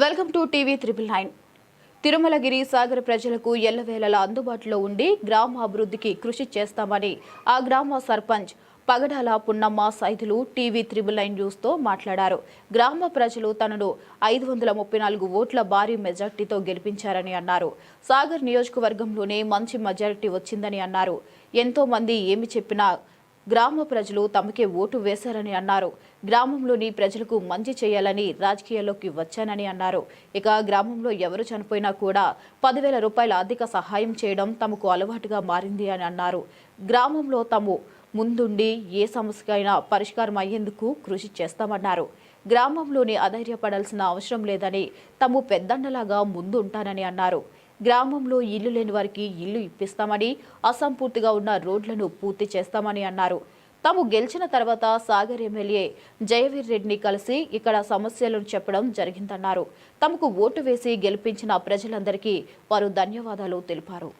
Welcome to TV triple nine. Tirumalagiri Sagar ప్రజలకు ఎల్లవేళలా అందుబాటులో ఉండి గ్రామ అభివృద్ధికి కృషి చేస్తామని ఆ గ్రామ sarpanch Pagadala Punnamma Saidulu TV triple nine న్యూస్తో మాట్లాడారు. గ్రామ ప్రజలు తనను ఐదు వందల ముప్పై నాలుగు ఓట్ల భారీ మెజార్టీతో గెలిపించారని అన్నారు. సాగర్ నియోజకవర్గంలోనే మంచి మెజారిటీ వచ్చిందని అన్నారు. ఎంతోమంది ఏమి చెప్పినా గ్రామ ప్రజలు తమకే ఓటు వేశారని అన్నారు. గ్రామంలోని ప్రజలకు మంచి చేయాలని రాజకీయాల్లోకి వచ్చానని అన్నారు. ఇక గ్రామంలో ఎవరు చనిపోయినా కూడా పదివేల రూపాయల ఆర్థిక సహాయం చేయడం తమకు అలవాటుగా మారింది అని అన్నారు. గ్రామంలో తాము ముందుండి ఏ సమస్యకైనా పరిష్కారం అయ్యేందుకు కృషి చేస్తామన్నారు. గ్రామంలోని అధైర్యపడాల్సిన అవసరం లేదని తాము పెద్దన్నలాగా ముందు ఉంటానని అన్నారు. గ్రామంలో ఇల్లు లేని వారికి ఇల్లు ఇప్పిస్తామని అసంపూర్తిగా ఉన్న రోడ్లను పూర్తి చేస్తామని అన్నారు. తాము గెలిచిన తర్వాత సాగర్ ఎమ్మెల్యే జయవీర్ రెడ్డిని కలిసి ఇక్కడ సమస్యలను చెప్పడం జరిగిందన్నారు. తమకు ఓటు వేసి గెలిపించిన ప్రజలందరికీ వారు ధన్యవాదాలు తెలిపారు.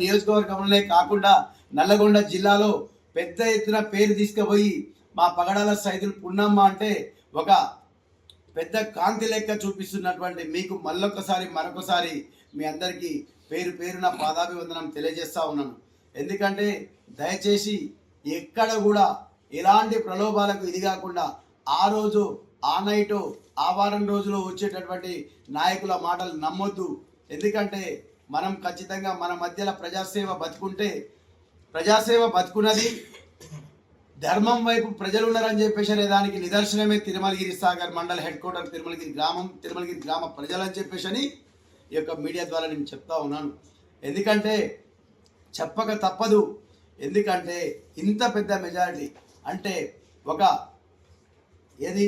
నియోజకవర్గంలోనే కాకుండా నల్లగొండ జిల్లాలో పెద్ద ఎత్తున పేరు తీసుకుపోయి మా పగడాల సైదులు పున్నమ్మ అంటే ఒక పెద్ద కాంతి లెక్క చూపిస్తున్నటువంటి మీకు మళ్ళొకసారి మరొకసారి మీ అందరికీ పేరు పేరున పాదాభివందనం తెలియజేస్తూ ఉన్నాను. ఎందుకంటే దయచేసి ఎక్కడ కూడా ఎలాంటి ప్రలోభాలకు ఇది కాకుండా ఆ రోజు ఆ నైటు ఆ వారం రోజులో వచ్చేటటువంటి నాయకుల మాటలు నమ్మొద్దు. ఎందుకంటే మనం ఖచ్చితంగా మన మధ్యలో ప్రజాసేవ బతుకుంటే ప్రజాసేవ బతుకున్నది ధర్మం వైపు ప్రజలు ఉన్నారని చెప్పేసి అనే దానికి నిదర్శనమే తిరుమలగిరి సాగర్ మండల హెడ్ క్వార్టర్ తిరుమలగిరి గ్రామం తిరుమలగిరి గ్రామ ప్రజలు అని చెప్పేసి అని ఈ యొక్క మీడియా ద్వారా నేను చెప్తా ఉన్నాను. ఎందుకంటే చెప్పక తప్పదు. ఎందుకంటే ఇంత పెద్ద మెజారిటీ అంటే ఒక ఏది?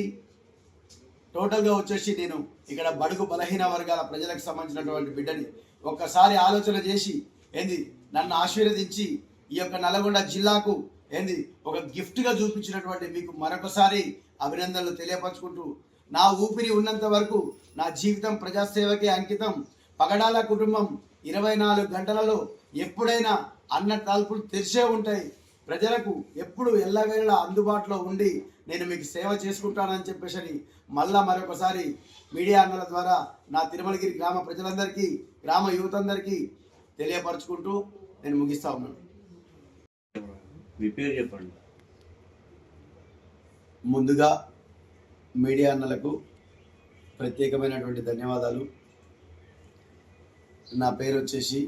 టోటల్గా వచ్చేసి నేను ఇక్కడ బడుగు బలహీన వర్గాల ప్రజలకు సంబంధించినటువంటి బిడ్డని ఒక్కసారి ఆలోచన చేసి ఏంది? నన్ను ఆశీర్వదించి ఈ యొక్క నల్గొండ జిల్లాకు ఏంది? ఒక గిఫ్ట్గా చూపించినటువంటి మీకు మరొకసారి అభినందనలు తెలియపరచుకుంటూ నా ఊపిరి ఉన్నంత వరకు నా జీవితం ప్రజాసేవకే అంకితం. పగడాల కుటుంబం ఇరవై నాలుగు గంటలలో ఎప్పుడైనా అన్న తలుపులు తెరిచే ఉంటాయి. ప్రజలకు ఎప్పుడు ఎల్లవేళలా అందుబాటులో ఉండి నేను మీకు సేవ చేసుకుంటానని చెప్పేసి అని మళ్ళా మరొకసారి మీడియా అన్నల ద్వారా నా తిరుమలగిరి గ్రామ ప్రజలందరికీ గ్రామ యువత అందరికీ తెలియపరచుకుంటూ నేను ముగిస్తా ఉన్నాను. మీ పేరు చెప్పండి. ముందుగా మీడియా అన్నలకు ప్రత్యేకమైనటువంటి ధన్యవాదాలు. నా పేరు వచ్చేసి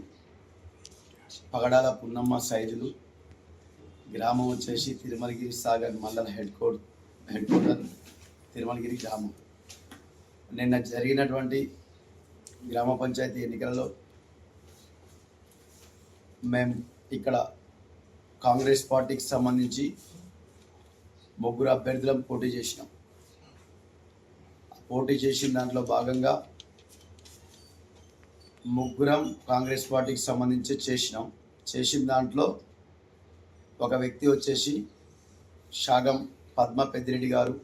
పగడాల పున్నమ్మ సైజులు గ్రామం వచ్చేసి తిరుమలగిరి సాగర్ మండల head court head quarter Tirumalagiri గ్రామం. నిన్న జరిగినటువంటి గ్రామ పంచాయతీ ఎన్నికలలో మేము ఇక్కడ కాంగ్రెస్ పార్టీకి సంబంధించి ముగ్గురు అభ్యర్థులను పోటీ చేసినాం. పోటీ చేసిన దాంట్లో భాగంగా ముగ్గురం కాంగ్రెస్ పార్టీకి సంబంధించి చేసినాం. చేసిన దాంట్లో ఒక వ్యక్తి వచ్చేసి షాగం పద్మ పెద్దిరెడ్డి గారు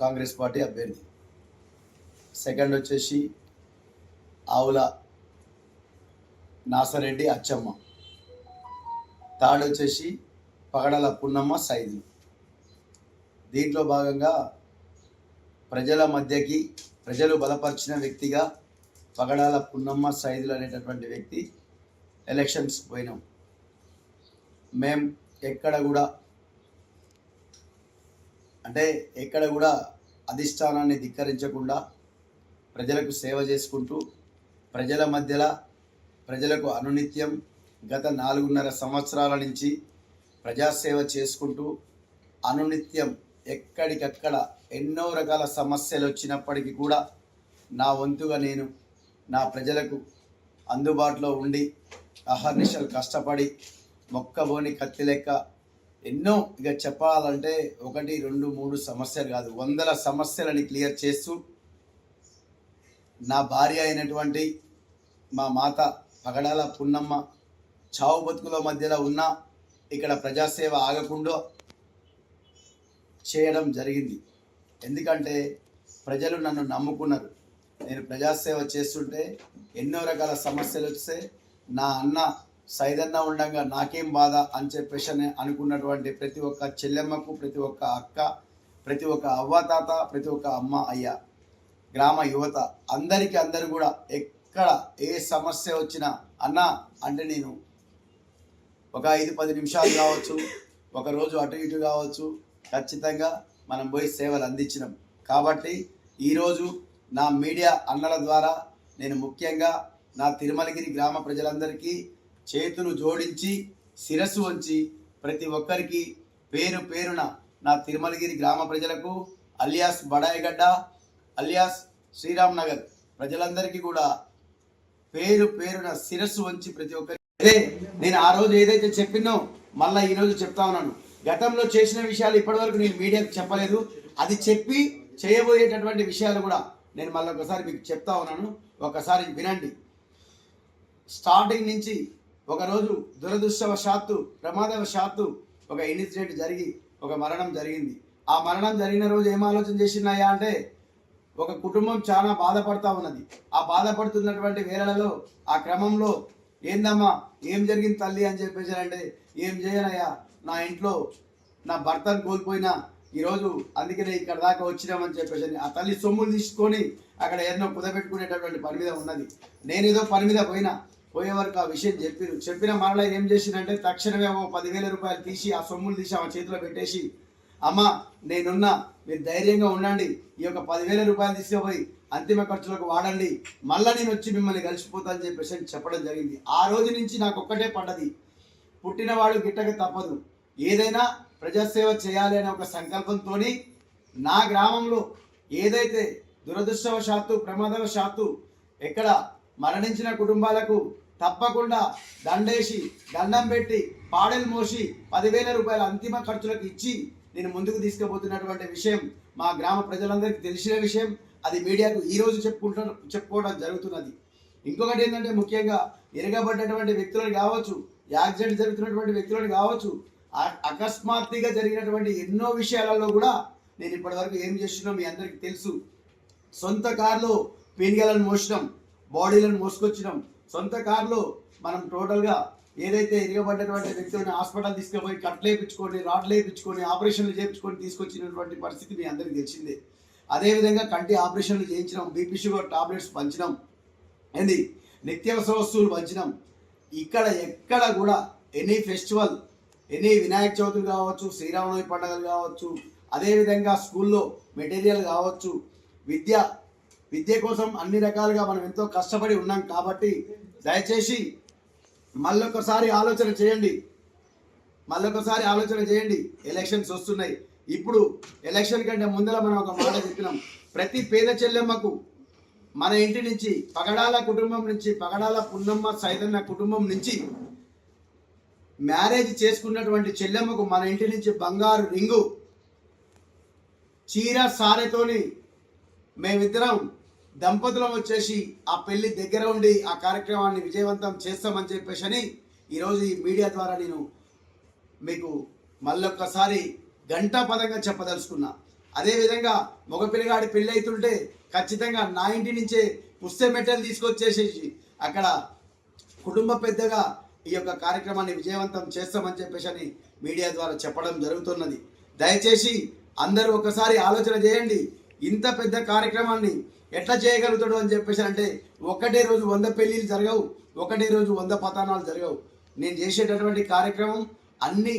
కాంగ్రెస్ పార్టీ అభ్యర్థి. సెకండ్ వచ్చేసి ఆవుల నాసరెడ్డి అచ్చమ్మ. థర్డ్ వచ్చేసి పగడల పున్నమ్మ సైజు దీంట్లో భాగంగా ప్రజల మధ్యకి ప్రజలు బలపరిచిన వ్యక్తిగా పగడాల పున్నమ్మ సైదులు అనేటటువంటి వ్యక్తి ఎలక్షన్స్ పోయినాం. మేం ఎక్కడ కూడా అంటే ఎక్కడ కూడా అధిష్టానాన్ని ధిక్కరించకుండా ప్రజలకు సేవ చేసుకుంటూ ప్రజల మధ్యలో ప్రజలకు అనునిత్యం గత నాలుగున్నర సంవత్సరాల నుంచి ప్రజాసేవ చేసుకుంటూ అనునిత్యం ఎక్కడికక్కడ ఎన్నో రకాల సమస్యలు వచ్చినప్పటికీ కూడా నా వంతుగా నేను నా ప్రజలకు అందుబాటులో ఉండి అహర్నిశలు కష్టపడి మొక్కబోని కత్తి లెక్క ఎన్నో ఇక చెప్పాలంటే ఒకటి రెండు మూడు సమస్యలు కాదు. వందల సమస్యలని క్లియర్ చేస్తూ నా భార్య అయినటువంటి మా మాత పగడాల పున్నమ్మ చావు బతుకుల మధ్యలో ఉన్న ఇక్కడ ప్రజాసేవ ఆగకుండా చేయడం జరిగింది. ఎందుకంటే ప్రజలు నన్ను నమ్ముకున్నారు. నేను ప్రజాసేవ చేస్తుంటే ఎన్నో రకాల సమస్యలు వస్తే నా అన్న సైదన్న ఉండగా నాకేం బాధ అని చెప్పేసి అని అనుకున్నటువంటి ప్రతి ఒక్క చెల్లెమ్మకు ప్రతి ఒక్క అక్క ప్రతి ఒక్క అవ్వ తాత ప్రతి ఒక్క అమ్మ అయ్య గ్రామ యువత అందరికీ అందరు కూడా ఎక్కడ ఏ సమస్య వచ్చినా అన్న అంటే నేను ఒక ఐదు పది నిమిషాలు కావచ్చు ఒక రోజు అటు ఇటు కావచ్చు ఖచ్చితంగా మనం పోయి సేవలు అందించినాం. కాబట్టి ఈరోజు నా మీడియా అన్నల ద్వారా నేను ముఖ్యంగా నా తిరుమలగిరి గ్రామ ప్రజలందరికీ చేతులు జోడించి శిరస్సు వంచి ప్రతి ఒక్కరికి పేరు పేరున నా తిరుమలగిరి గ్రామ ప్రజలకు అలియాస్ బడాయిగడ్డ అలియాస్ శ్రీరామ్ నగర్ ప్రజలందరికీ కూడా పేరు పేరున శిరస్సు వంచి ప్రతి ఒక్కరి అదే నేను ఆ రోజు ఏదైతే చెప్పినో మళ్ళీ ఈ రోజు చెప్తా ఉన్నాను. గతంలో చేసిన విషయాలు ఇప్పటివరకు నేను మీడియాకు చెప్పలేదు. అది చెప్పి చేయబోయేటటువంటి విషయాలు కూడా నేను మళ్ళీ ఒకసారి మీకు చెప్తా ఉన్నాను. ఒకసారి వినండి. స్టార్టింగ్ నుంచి ఒకరోజు దురదృష్టవశాత్తు ప్రమాదవశాత్తు ఒక ఇన్సిడెంట్ జరిగి ఒక మరణం జరిగింది. ఆ మరణం జరిగిన రోజు ఏం ఆలోచన చేసినాయా అంటే ఒక కుటుంబం చాలా బాధపడతా ఉన్నది. ఆ బాధపడుతున్నటువంటి వేళలలో ఆ క్రమంలో ఏందమ్మా ఏం జరిగింది తల్లి అని చెప్పేసి అంటే ఏం చేయనయ్యా నా ఇంట్లో నా భర్తను కోల్పోయినా ఈరోజు అందుకనే ఇక్కడ దాకా వచ్చినామని చెప్పేసి ఆ తల్లి సొమ్ములు తీసుకొని అక్కడ ఎన్నో కుదబెట్టుకునేటటువంటి పని మీద ఉన్నది. నేను ఏదో పని మీద పోయినా పోయే వరకు ఆ విషయం చెప్పిరు. చెప్పిన మరలా ఏం చేసిందంటే తక్షణమే ఓ పదివేల రూపాయలు తీసి ఆ సొమ్ములు తీసి ఆమె చేతిలో పెట్టేసి అమ్మ నేనున్నా మీరు ధైర్యంగా ఉండండి. ఈ యొక్క పదివేల రూపాయలు తీసుకుపోయి అంతిమ ఖర్చులకు వాడండి. మళ్ళీ నేను వచ్చి మిమ్మల్ని కలిసిపోతా అని చెప్పేసి అని చెప్పడం జరిగింది. ఆ రోజు నుంచి నాకు ఒక్కటే పడ్డది పుట్టినవాడు గిట్టక తప్పదు. ఏదైనా ప్రజాసేవ చేయాలి అనే ఒక సంకల్పంతో నా గ్రామంలో ఏదైతే దురదృష్టవశాత్తు ప్రమాదవశాత్తు ఎక్కడ మరణించిన కుటుంబాలకు తప్పకుండా దండేసి దండం పెట్టి పాడెలు మోసి పదివేల రూపాయల అంతిమ ఖర్చులకు ఇచ్చి నేను ముందుకు తీసుకుపోతున్నటువంటి విషయం మా గ్రామ ప్రజలందరికీ తెలిసిన విషయం. అది మీడియాకు ఈరోజు చెప్పుకుంటు చెప్పుకుంటూ చెప్పుకోవడం జరుగుతున్నది. ఇంకొకటి ఏంటంటే ముఖ్యంగా ఎరగబడ్డటువంటి వ్యక్తులను కావచ్చు యాక్సిడెంట్ జరుగుతున్నటువంటి వ్యక్తులను కావచ్చు అకస్మాత్తుగా జరిగినటువంటి ఎన్నో విషయాలలో కూడా నేను ఇప్పటివరకు ఏం చేస్తున్నా మీ అందరికీ తెలుసు. సొంత కారులో పెనుగలను మోసడం బాడీలను మోసుకొచ్చడం సొంత కారులో మనం టోటల్గా ఏదైతే ఇరగబడ్డటువంటి వ్యక్తులను హాస్పిటల్ తీసుకుపోయి కట్లు వేయించుకొని రాడ్లు వేయించుకొని ఆపరేషన్లు చేయించుకొని తీసుకొచ్చినటువంటి పరిస్థితి మీ అందరికీ తెలిసిందే. అదేవిధంగా కంటి ఆపరేషన్లు చేయించడం బీపీ షుగర్ టాబ్లెట్స్ పంచడం ఏంది? నిత్యావసర వస్తువులు పంచడం ఇక్కడ ఎక్కడ కూడా ఎనీ ఫెస్టివల్ ఎనీ వినాయక చవితులు కావచ్చు శ్రీరామనవమి పండుగలు కావచ్చు అదేవిధంగా స్కూల్లో మెటీరియల్ కావచ్చు విద్య విద్య కోసం అన్ని రకాలుగా మనం ఎంతో కష్టపడి ఉన్నాం కాబట్టి దయచేసి మళ్ళొకసారి ఆలోచన చేయండి. మళ్ళొకసారి ఆలోచన చేయండి. ఎలక్షన్స్ వస్తున్నాయి. ఇప్పుడు ఎలక్షన్ కంటే ముందర మనం ఒక మాట చెప్పినాం. ప్రతి పేద చెల్లెమ్మకు మన ఇంటి నుంచి పగడాల కుటుంబం నుంచి పగడాల పున్నమ్మ సైతన్న కుటుంబం నుంచి మ్యారేజ్ చేసుకున్నటువంటి చెల్లెమ్మకు మన ఇంటి నుంచి బంగారు రింగు చీర సారెతోని మేమిద్దరం దంపతులం వచ్చేసి ఆ పెళ్ళి దగ్గర ఉండి ఆ కార్యక్రమాన్ని విజయవంతం చేస్తామని చెప్పేసి అని ఈరోజు ఈ మీడియా ద్వారా నేను మీకు మళ్ళొక్కసారి గంటా పదంగా చెప్పదలుచుకున్నా. అదేవిధంగా మగ పిల్లగాడి పెళ్ళి అవుతుంటే ఖచ్చితంగా నా ఇంటి నుంచే పుస్తె మెట్టలు తీసుకొచ్చేసేసి అక్కడ కుటుంబ పెద్దగా ఈ యొక్క కార్యక్రమాన్ని విజయవంతం చేస్తామని చెప్పేసి అని మీడియా ద్వారా చెప్పడం జరుగుతున్నది. దయచేసి అందరూ ఒకసారి ఆలోచన చేయండి. ఇంత పెద్ద కార్యక్రమాన్ని ఎట్లా చేయగలుగుతాడు అని చెప్పేసి అంటే ఒకటే రోజు వంద పెళ్ళిళ్ళు జరగవు ఒకటే రోజు వంద పతానాలు జరగవు. నేను చేసేటటువంటి కార్యక్రమం అన్ని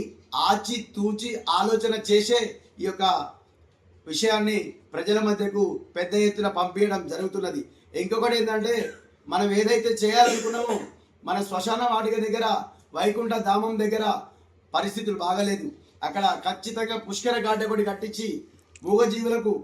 ఆచి తూచి ఆలోచన చేసే ఈ యొక్క విషయాన్ని ప్రజల మధ్యకు పెద్ద ఎత్తున పంపించడం జరుగుతున్నది. ఇంకొకటి ఏంటంటే మనం ఏదైతే చేయాలనుకున్నామో మన శ్మశాన వాటిక దగ్గర వైకుంఠ ధామం దగ్గర పరిస్థితులు బాగలేదు. అక్కడ ఖచ్చితంగా పుష్కర ఘాట్ ఒకటి కట్టించి మూగజీవులకు